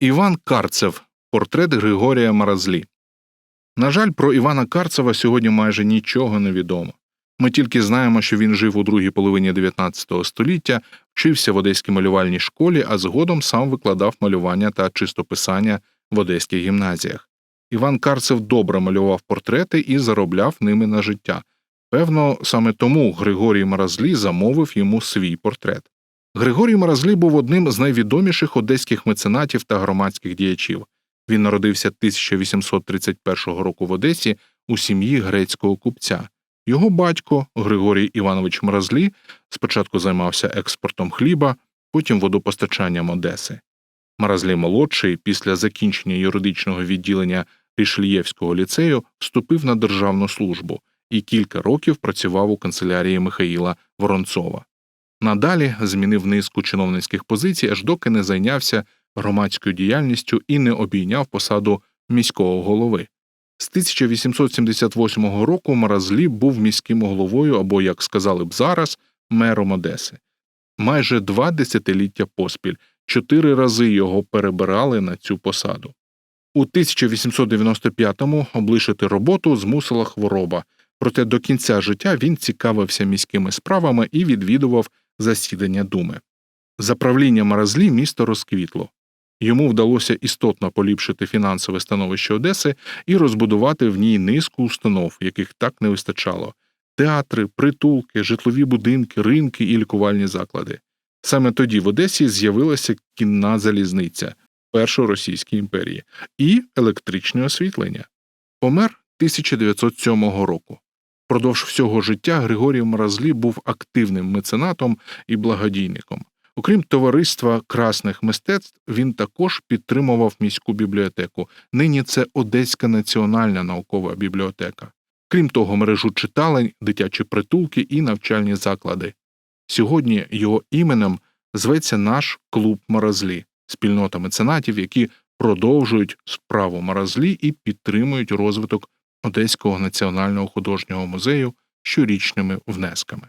Іван Карцев. Портрет Григорія Маразлі. На жаль, про Івана Карцева сьогодні майже нічого не відомо. Ми тільки знаємо, що він жив у другій половині 19 століття, вчився в одеській малювальній школі, а згодом сам викладав малювання та чистописання в одеських гімназіях. Іван Карцев добре малював портрети і заробляв ними на життя. Певно, саме тому Григорій Маразлі замовив йому свій портрет. Григорій Маразлі був одним з найвідоміших одеських меценатів та громадських діячів. Він народився 1831 року в Одесі у сім'ї грецького купця. Його батько Григорій Іванович Маразлі спочатку займався експортом хліба, потім водопостачанням Одеси. Маразлі молодший після закінчення юридичного відділення Рішлієвського ліцею вступив на державну службу і кілька років працював у канцелярії Михаїла Воронцова. Надалі змінив низку чиновницьких позицій, аж доки не зайнявся громадською діяльністю і не обійняв посаду міського голови. З 1878 року Маразлі був міським головою або, як сказали б зараз, мером Одеси. Майже два десятиліття поспіль, чотири рази його перебирали на цю посаду. У 1895-му облишити роботу змусила хвороба, проте до кінця життя він цікавився міськими справами і відвідував засідання думи. За правління Маразлі місто розквітло. Йому вдалося істотно поліпшити фінансове становище Одеси і розбудувати в ній низку установ, яких так не вистачало театри, притулки, житлові будинки, ринки і лікувальні заклади. Саме тоді в Одесі з'явилася кінна залізниця Першої Російської імперії і електричне освітлення. Помер 1907 року. Продовж всього життя Григорій Маразлі був активним меценатом і благодійником. Окрім товариства красних мистецтв, він також підтримував міську бібліотеку. Нині це Одеська національна наукова бібліотека. Крім того, мережу читалень, дитячі притулки і навчальні заклади. Сьогодні його іменем зветься наш клуб Маразлі, спільнота меценатів, які продовжують справу Маразлі і підтримують розвиток Одеського національного художнього музею щорічними внесками.